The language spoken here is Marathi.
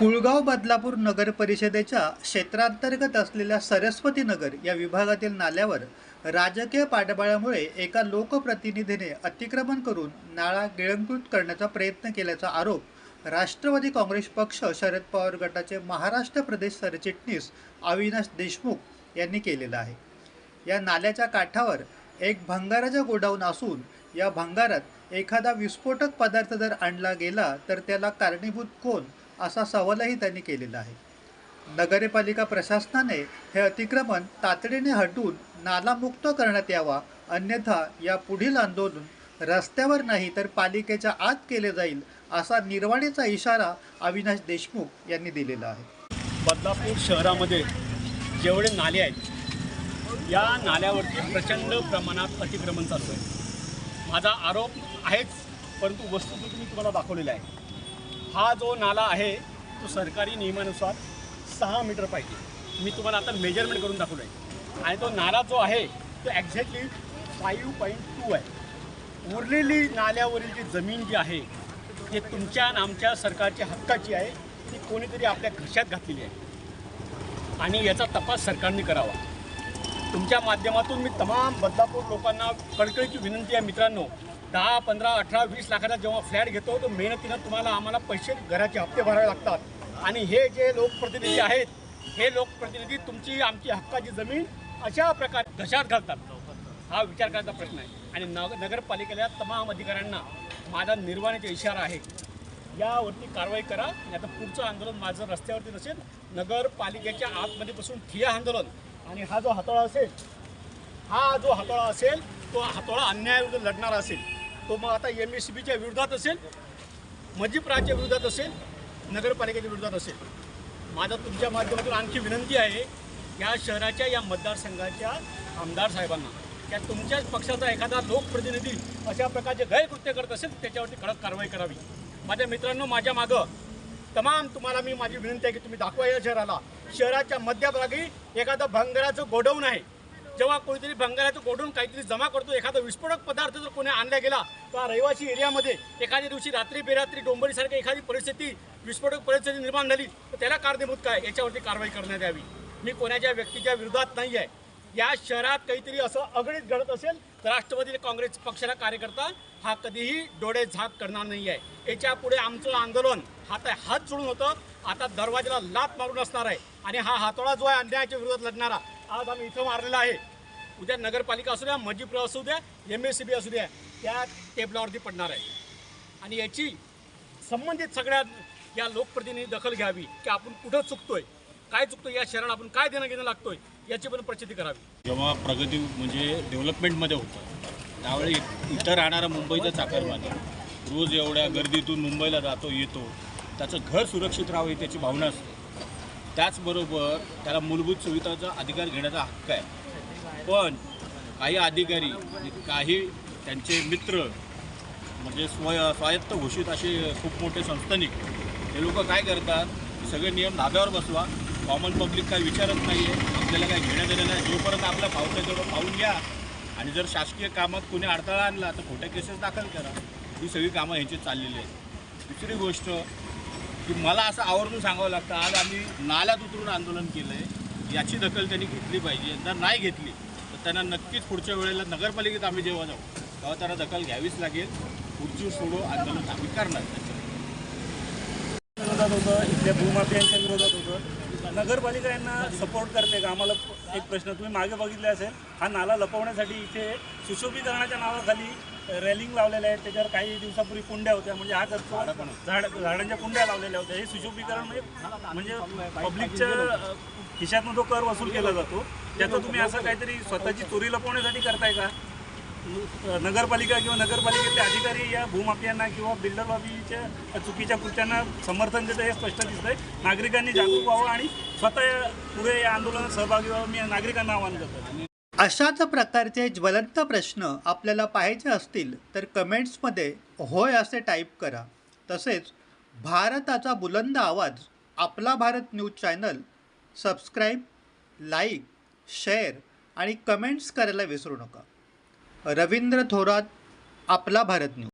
कुळगाव बदलापूर नगर परिषदेच्या क्षेत्रांतर्गत असलेल्या सरस्वती नगर या विभागातील नाल्यावर राजकीय पाठबळामुळे एका लोकप्रतिनिधीने अतिक्रमण करून नाळा गिळंकृत करण्याचा प्रयत्न केल्याचा आरोप राष्ट्रवादी काँग्रेस पक्ष शरद पवार गटाचे महाराष्ट्र प्रदेश सरचिटणीस अविनाश देशमुख यांनी केलेला आहे. या नाल्याच्या काठावर एक भंगाराचा गोडाऊन असून या भंगारात एखादा विस्फोटक पदार्थ जर आणला गेला तर त्याला कारणीभूत कोण? असा सवालही त्यांनी केलेला आहे. नगरपालिका प्रशासनाने हे अतिक्रमण तातडीने हटवून नालामुक्त करण्यात यावा अन्यथा या पुढील आंदोलन रस्त्यावर नाही तर पालिकेच्या आत केले जाईल असा निर्वाणीचा इशारा अविनाश देशमुख यांनी दिलेला आहे. बदलापूर शहरामध्ये जेवढे नाले आहेत या नाल्यावरती प्रचंड प्रमाणात अतिक्रमण चालू आहे. माझा आरोप आहेच परंतु वस्तुस्थिती मी तुम्हाला दाखवलेला आहे. हा जो नाला आहे तो सरकारी नियमानुसार सहा मीटर पाहिजे. मी तुम्हाला आता मेजरमेंट करून दाखवलं आहे आणि तो नाला जो आहे तो ॲक्झॅक्टली फाईव्ह पॉईंट टू आहे. उरलेली नाल्यावरील जी जमीन जी आहे ती तुमच्या आणि आमच्या सरकारच्या हक्काची आहे. ती कोणीतरी आपल्या घशात घातलेली आहे. आणि याचा तपास सरकारने करावा. तुमच्या माध्यमातून मी तमाम बदलापूर लोकांना कळकळीची विनंती आहे मित्रांनो. दहा पंधरा अठरा वीस लाखाचा जेव्हा फ्लॅट घेतो तर मेहनतीनं तुम्हाला आम्हाला पैसे घराचे हप्ते भरावे लागतात. आणि हे जे लोकप्रतिनिधी आहेत हे लोकप्रतिनिधी तुमची आमची हक्काची जमीन अशा प्रकारे घशात घालतात. हा विचार करायचा प्रश्न आहे. आणि नग नगरपालिकेला तमाम अधिकाऱ्यांना माझा निर्वाणीचा इशारा आहे. यावरती कारवाई करा आता पुढचं आंदोलन माझं रस्त्यावरती नसेल. नगरपालिकेच्या आतमध्ये बसून ठिया आंदोलन. आणि हा जो हातोळा असेल हा जो हातोळा असेल तो हातोळा अन्यायाविरुद्ध लढणारा असेल. तो मग आता एम एस सी बीच्या विरोधात असेल मजिप्राच्या विरोधात असेल नगरपालिकेच्या विरोधात असेल. माझा तुमच्या माध्यमातून आणखी विनंती आहे या शहराच्या या मतदारसंघाच्या आमदार साहेबांना त्या तुमच्याच पक्षाचा एखादा लोकप्रतिनिधी अशा प्रकारचे गैरकृत्य करत असेल त्याच्यावरती कडक कारवाई करावी. माझ्या मित्रांनो माझ्या मागं तमाम तुम्हाला मी माझी विनंती आहे की तुम्ही दाखवा या शहराला. शहराच्या मध्यभागी एखादं भंगाराचं गोडाऊन आहे. जेव्हा कोणीतरी भंगाराचं गोडाऊन काहीतरी जमा करतो एखादा विस्फोटक पदार्थ जर कोणी आणला गेला तर रहिवासी एरियामध्ये एखाद्या दिवशी रात्री बेरात्री डोंबरीसारखी एखादी परिस्थिती विस्फोटक परिस्थिती निर्माण झाली तर त्याला कारणीभूत काय? याच्यावरती कारवाई करण्यात यावी. मी कोणाच्या व्यक्तीच्या विरोधात नाही आहे. या शहरात काहीतरी असं अगणित घडत असेल तर राष्ट्रवादी काँग्रेस पक्षाचा कार्यकर्ता हा कधीही डोळे झाक करणार नाही आहे. याच्यापुढे आमचं आंदोलन हात हात जोडून होतं. आता दरवाजाला लात मारून असणार आहे. आणि हा हातोळा जो आहे अन्यायाच्या विरोधात लढणारा आज आम्ही इथं मारलेला आहे. उद्या नगरपालिका असू द्या मजिप्र असू द्या एम एस सी बी असू द्या त्या टेबलावरती पडणार आहे. आणि याची संबंधित सगळ्या या लोकप्रतिनिधी दखल घ्यावी की आपण कुठं चुकतोय काय चुकतोय या शहराला आपण काय देणं घेणं लागतोय याची पण प्रचिती करावी. जेव्हा प्रगती म्हणजे डेव्हलपमेंटमध्ये होतं त्यावेळी इथं राहणारा मुंबईचा चाकरमानी रोज एवढ्या गर्दीतून मुंबईला जातो येतो. त्याचं घर सुरक्षित राहावं ही त्याची भावना असते. त्याचबरोबर त्याला मूलभूत सुविधाचा अधिकार घेण्याचा हक्क आहे. पण काही अधिकारी काही त्यांचे मित्र म्हणजे स्वय स्वायत्त घोषित असे खूप मोठे संस्थानिक हे लोक काय करतात? सगळे नियम धाब्यावर बसवा. कॉमन पब्लिक काय विचारत नाही आहे आपल्याला काय घेण्यात आलेलं नाही. जोपर्यंत आपला फावतं तेवढं पाहून घ्या. आणि जर शासकीय कामात कोणी अडथळा आणला तर खोट्या केसेस दाखल करा. ही सगळी कामं ह्यांची चाललेली आहेत. दुसरी गोष्ट की मला असं आवर्जून सांगावं लागतं आज आम्ही नाल्यात उतरून आंदोलन केलं आहे याची दखल त्यांनी घेतली पाहिजे. जर नाही घेतली तर त्यांना नक्कीच पुढच्या वेळेला नगरपालिकेत आम्ही जेव्हा जाऊ तेव्हा त्यांना दखल घ्यावीच लागेल. पुढची सोडो आंदोलन आम्ही करणार. विरोधात होतं इथल्या भूमाफियांच्या विरोधात होतं. नगरपालिका यांना सपोर्ट करते का? आम्हाला एक प्रश्न तुम्ही मागे बघितले असेल हा नाला लपवण्यासाठी इथे सुशोभीकरणाच्या नावाखाली रेलिंग लावलेल्या आहेत त्याच्यावर काही दिवसापूर्वी कुंड्या होत्या म्हणजे हा खर्च झाड झाडांच्या कुंड्या लावलेल्या होत्या. हे सुशोभीकरण म्हणजे म्हणजे पब्लिकच्या खिशातनं जो कर वसूल केला जातो त्याचं तुम्ही असं काहीतरी स्वतःची चोरी लपवण्यासाठी करताय का? नगरपालिका किंवा नगरपालिकेतले अधिकारी या भूमाफियांना किंवा बिल्डर लॉबीच्या चुकीच्या कृत्यांना समर्थन देतं हे स्पष्ट दिसतंय. नागरिकांनी जागरूक व्हावं आणि स्वतः पुढे या आंदोलनात सहभागी व्हावं. मी नागरिकांना आवाहन करतो अशाच प्रकारचे ज्वलंत प्रश्न आपल्याला पाहायचे असतील तर कमेंट्समध्ये होय असे टाईप करा. तसेच भारताचा बुलंद आवाज आपला Bharat news channel subscribe like share आणि कमेंट्स करायला विसरू नका. रवींद्र थोरात आपला भारत न्यूज.